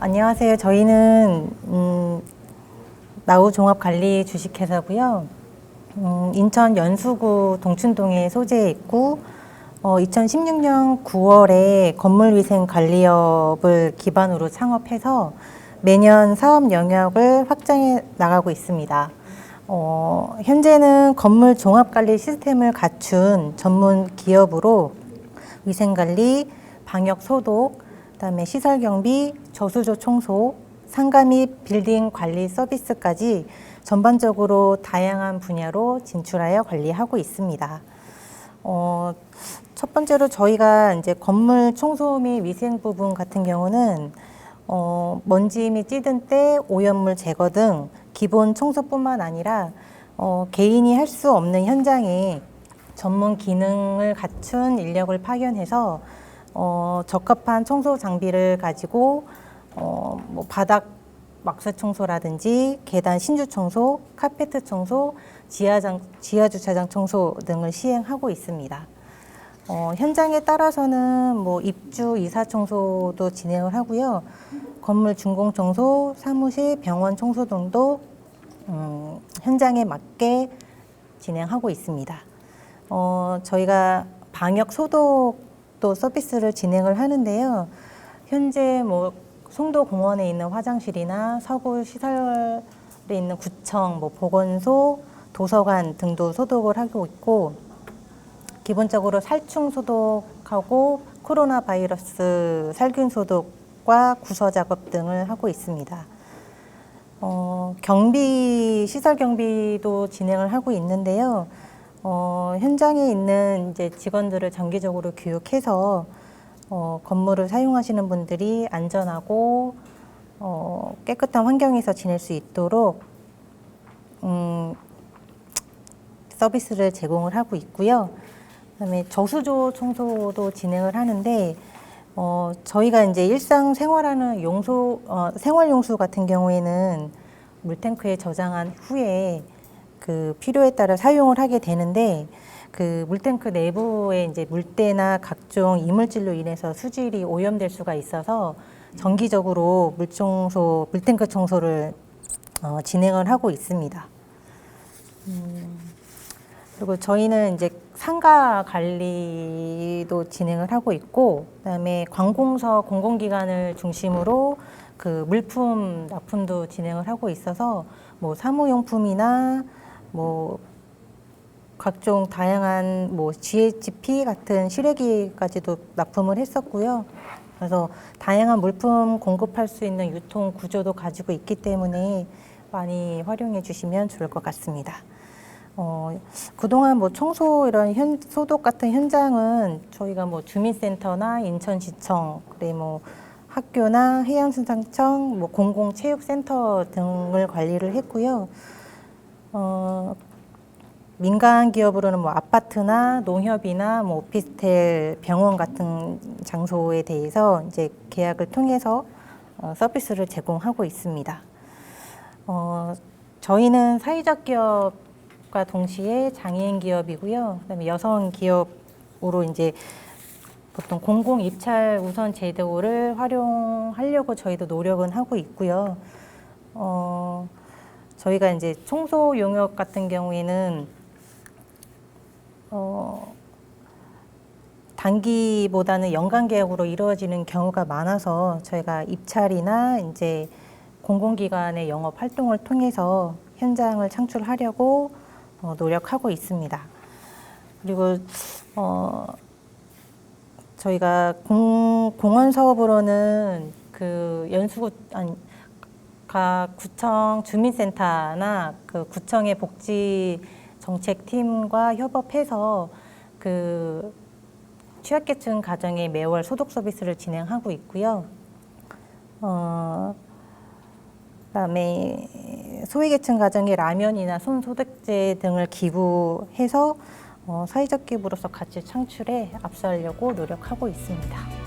안녕하세요. 저희는 음, 나우 종합관리 주식회사고요. 음, 인천 연수구 동춘동에 소재해 있고 어, 2016년 9월에 건물위생관리업을 기반으로 창업해서 매년 사업 영역을 확장해 나가고 있습니다. 어, 현재는 건물 종합관리 시스템을 갖춘 전문 기업으로 위생관리, 방역 소독, 그다음에 시설 경비, 저수조 청소, 상가 및 빌딩 관리 서비스까지 전반적으로 다양한 분야로 진출하여 관리하고 있습니다. 어, 첫 번째로 저희가 이제 건물 청소 및 위생 부분 같은 경우는 어, 먼지 및 찌든 때 오염물 제거 등 기본 청소뿐만 아니라 어, 개인이 할 수 없는 현장에 전문 기능을 갖춘 인력을 파견해서 어, 적합한 청소 장비를 가지고 어, 뭐 바닥 막스 청소라든지 계단 신주 청소, 카페트 청소, 지하장, 지하 주차장 청소 등을 시행하고 있습니다. 어, 현장에 따라서는 뭐 입주 이사 청소도 진행을 하고요. 건물 준공 청소, 사무실, 병원 청소 등도 음, 현장에 맞게 진행하고 있습니다. 어, 저희가 방역 소독도 서비스를 진행을 하는데요. 현재 뭐 송도 공원에 있는 화장실이나 서구 시설에 있는 구청, 뭐 보건소, 도서관 등도 소독을 하고 있고 기본적으로 살충 소독하고 코로나 바이러스 살균 소독과 구서 작업 등을 하고 있습니다. 어, 경비 시설 경비도 진행을 하고 있는데요. 어, 현장에 있는 이제 직원들을 정기적으로 교육해서 어, 건물을 사용하시는 분들이 안전하고 어, 깨끗한 환경에서 지낼 수 있도록 음, 서비스를 제공을 하고 있고요. 그다음에 저수조 청소도 진행을 하는데 어, 저희가 이제 일상 생활하는 용소 어, 생활 용수 같은 경우에는 물탱크에 저장한 후에 그 필요에 따라 사용을 하게 되는데 그 물탱크 내부에 이제 물때나 각종 이물질로 인해서 수질이 오염될 수가 있어서 정기적으로 물 청소, 물탱크 청소를 어, 진행을 하고 있습니다. 음, 그리고 저희는 이제 상가 관리도 진행을 하고 있고, 그다음에 관공서 공공기관을 중심으로 그 물품 납품도 진행을 하고 있어서 뭐 사무용품이나 뭐 각종 다양한 뭐 GHP 같은 실외기까지도 납품을 했었고요. 그래서 다양한 물품 공급할 수 있는 유통 구조도 가지고 있기 때문에 많이 활용해 주시면 좋을 것 같습니다. 어, 그동안 뭐 청소 이런 현, 소독 같은 현장은 저희가 뭐 주민센터나 인천시청, 그래 뭐 학교나 해양수산청, 뭐 공공체육센터 등을 관리를 했고요. 어, 민간 기업으로는 뭐 아파트나 농협이나 뭐 오피스텔, 병원 같은 장소에 대해서 이제 계약을 통해서 어, 서비스를 제공하고 있습니다. 어, 저희는 사회적 기업과 동시에 장애인 기업이고요. 그다음에 여성 기업으로 이제 보통 공공 입찰 우선 제도를 활용하려고 저희도 노력은 하고 있고요. 어, 저희가 이제 청소 용역 같은 경우에는 단기보다는 연간 계약으로 이루어지는 경우가 많아서 저희가 입찰이나 이제 공공기관의 영업 활동을 통해서 현장을 창출하려고 어, 노력하고 있습니다. 그리고 어, 저희가 공, 공원 사업으로는 그 연수구 아니 각 구청 주민센터나 그 구청의 복지 정책팀과 협업해서 그 취약계층 가정의 매월 소독 서비스를 진행하고 있고요. 어, 그다음에 소외계층 가정의 라면이나 손소독제 등을 기부해서 어, 사회적 기부로서 가치 창출에 앞서려고 노력하고 있습니다.